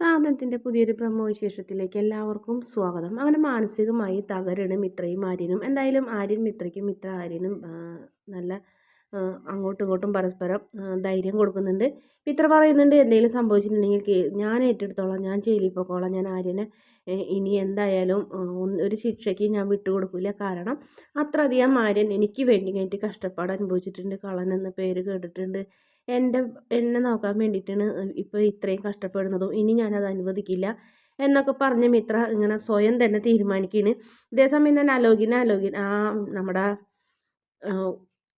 സാധനത്തിന്റെ പുതിയൊരു വിശേഷത്തിലേക്ക് എല്ലാവർക്കും സ്വാഗതം. അങ്ങനെ മാനസികമായി തകരണം മിത്രയും ആര്യനും. എന്തായാലും ആര്യൻ മിത്രയ്ക്കും മിത്ര ആര്യനും നല്ല അങ്ങോട്ടും ഇങ്ങോട്ടും പരസ്പരം ധൈര്യം കൊടുക്കുന്നുണ്ട്. ഇത്ര പറയുന്നുണ്ട് എന്തെങ്കിലും സംഭവിച്ചിട്ടുണ്ടെങ്കിൽ ഞാൻ ഏറ്റെടുത്തോളാം ഞാൻ ജയിലിൽ പോയിക്കോളാം ഞാൻ ആര്യനെ ഇനി എന്തായാലും ഒരു ശിക്ഷയ്ക്ക് ഞാൻ വിട്ടുകൊടുക്കില്ല കാരണം അത്രയധികം ആര്യൻ എനിക്ക് വേണ്ടി കഴിഞ്ഞിട്ട് കഷ്ടപ്പാട് അനുഭവിച്ചിട്ടുണ്ട്. കളൻ എന്ന പേര് കേട്ടിട്ടുണ്ട്. എന്റെ എന്നെ നോക്കാൻ വേണ്ടിയിട്ടാണ് ഇപ്പോൾ ഇത്രയും കഷ്ടപ്പെടുന്നതും. ഇനി ഞാനത് അനുവദിക്കില്ല എന്നൊക്കെ പറഞ്ഞ് മിത്ര ഇങ്ങനെ സ്വയം തന്നെ തീരുമാനിക്കുകയാണ്. ഇതേസമയം തന്നെ അലോകിന അലോകിൻ ആ നമ്മുടെ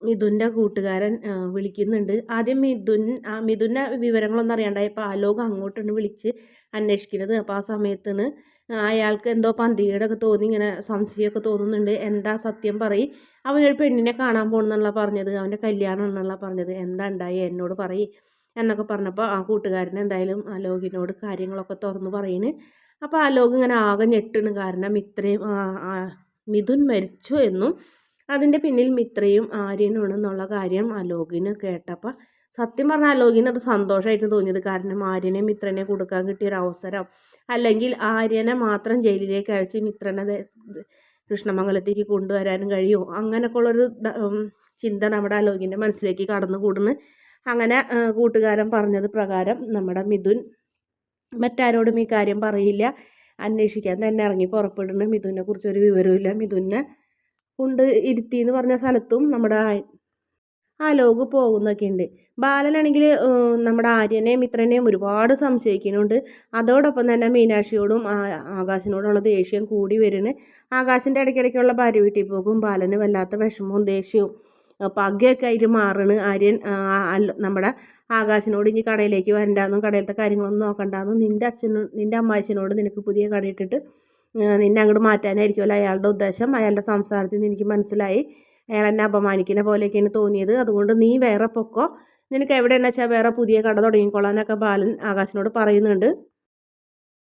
മിഥുന്റെ കൂട്ടുകാരൻ വിളിക്കുന്നുണ്ട്. ആദ്യം മിഥുൻ ആ മിഥുന്റെ വിവരങ്ങളൊന്നും അറിയാണ്ടായപ്പോൾ അലോക് അങ്ങോട്ടാണ് വിളിച്ച് അന്വേഷിക്കുന്നത്. അപ്പോൾ ആ സമയത്താണ് അയാൾക്ക് എന്തോ പന്തികേടൊക്കെ തോന്നി ഇങ്ങനെ സംശയമൊക്കെ തോന്നുന്നുണ്ട്. എന്താ സത്യം പറയും. അവനൊരു പെണ്ണിനെ കാണാൻ പോകണമെന്നുള്ള പറഞ്ഞത്. അവന്റെ കല്യാണം എന്നുള്ള പറഞ്ഞത്. എന്താ ഉണ്ടായി? എന്നോട് പറയും എന്നൊക്കെ പറഞ്ഞപ്പോൾ ആ കൂട്ടുകാരൻ എന്തായാലും അലോകിനോട് കാര്യങ്ങളൊക്കെ തുറന്ന് പറയുന്നു അപ്പോൾ അലോക് ഇങ്ങനെ ആകെ ഞെട്ടണ്. കാരണം ഇത്രയും മിഥുൻ മരിച്ചു എന്നും അതിന്റെ പിന്നിൽ മിത്രയും ആര്യനുമാണെന്നുള്ള കാര്യം അലോകിന് കേട്ടപ്പോൾ സത്യം പറഞ്ഞാൽ അലോകിന് അത് സന്തോഷമായിട്ട് തോന്നിയത് കാരണം ആര്യനെ മിത്രനെ കൊടുക്കാൻ കിട്ടിയൊരു അവസരം. അല്ലെങ്കിൽ ആര്യനെ മാത്രം ജയിലിലേക്ക് അയച്ച് മിത്രനെ കൃഷ്ണമംഗലത്തേക്ക് കൊണ്ടുവരാനും കഴിയുമോ അങ്ങനെയൊക്കെ ഉള്ളൊരു ചിന്ത നമ്മുടെ അലോകിന്റെ മനസ്സിലേക്ക് കടന്നു കൂടുന്നു അങ്ങനെ കൂട്ടുകാരൻ പറഞ്ഞത് പ്രകാരം നമ്മുടെ മിഥുൻ മറ്റാരോടും ഈ കാര്യം പറയില്ല. അന്വേഷിക്കാൻ തന്നെ ഇറങ്ങി പുറപ്പെടുന്നു. മിഥുനെ കുറിച്ചൊരു വിവരമില്ല മിഥുനെ കൊണ്ട് ഇരുത്തി എന്ന് പറഞ്ഞ സ്ഥലത്തും നമ്മുടെ ആ ലോക് പോകുന്നൊക്കെ ഉണ്ട്. ബാലനാണെങ്കിൽ നമ്മുടെ ആര്യനെയും മിത്രനെയും ഒരുപാട് സംശയിക്കുന്നുണ്ട്. അതോടൊപ്പം തന്നെ മീനാക്ഷിയോടും ആകാശിനോടുള്ള ദേഷ്യം കൂടി വരുന്നു. ആകാശിന്റെ ഇടയ്ക്കിടയ്ക്കുള്ള ഭാര്യ വീട്ടിൽ പോകും. ബാലന് വല്ലാത്ത വിഷമവും ദേഷ്യവും പകയൊക്കെ ആയിട്ട് മാറണ് ആര്യൻ നമ്മുടെ ആകാശിനോട് ഇനി കടയിലേക്ക് വരണ്ടാന്നും കടയിലത്തെ കാര്യങ്ങളൊന്നും നോക്കണ്ടാന്നും നിന്റെ അച്ഛനും നിന്റെ അമ്മാച്ചനോട് നിനക്ക് പുതിയ കട ഇട്ടിട്ട് നിന്നെ അങ്ങോട്ട് മാറ്റാനായിരിക്കുമല്ലോ അയാളുടെ ഉദ്ദേശം. അയാളുടെ സംസാരത്തിൽ നിന്ന് എനിക്ക് മനസ്സിലായി. അയാൾ എന്നെ അപമാനിക്കുന്ന പോലെയൊക്കെയാണ് തോന്നിയത്. അതുകൊണ്ട് നീ വേറെ പൊക്കോ. നിനക്ക് എവിടെയെന്ന് വെച്ചാൽ വേറെ പുതിയ കട തുടങ്ങിക്കോളാനൊക്കെ ബാലൻ ആകാശിനോട് പറയുന്നുണ്ട്.